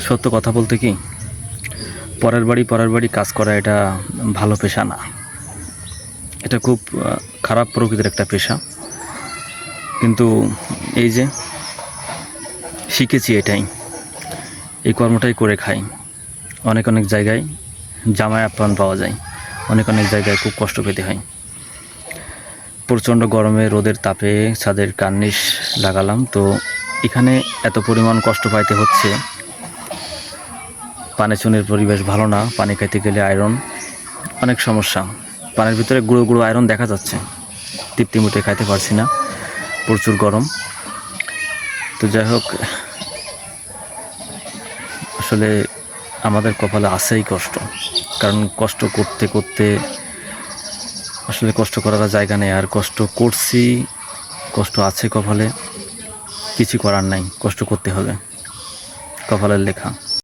সত্য কথা বলতে কি? পরের বাড়ি পরের বাড়ি কাজ করা এটা ভালো পেশা না। এটা খুব খারাপ প্রকৃতির একটা পেশা। কিন্তু এই যে শিখেছি এটাই। এই কর্মটাই করে খাই। অনেক অনেক জায়গায় জামায় আপ্যায়ন পাওয়া যায়। অনেক অনেক জায়গায় খুব কষ্ট পেতে হয়। প্রচণ্ড গরমে রোদের তাপে ছাদের কার্নিশ লাগালাম। তো এখানে এত পরিমাণ কষ্ট পাইতে হচ্ছে পানি চুনের পরিবেশ ভালো না, পানি খাইতে গেলে আয়রন অনেক সমস্যা। পানির ভিতরে গুঁড়ো গুঁড়ো আয়রন দেখা যাচ্ছে। তৃপ্তি মুটে খাইতে পারছি না, প্রচুর গরম। তো যাই হোক, আসলে আমাদের কপালে আসেই কষ্ট। কারণ কষ্ট করতে করতে আসলে কষ্ট করার জায়গা নেই। আর কষ্ট করছি, কষ্ট আছে কপালে, কিছু করার নাই। কষ্ট করতে হবে। কপালের লেখা।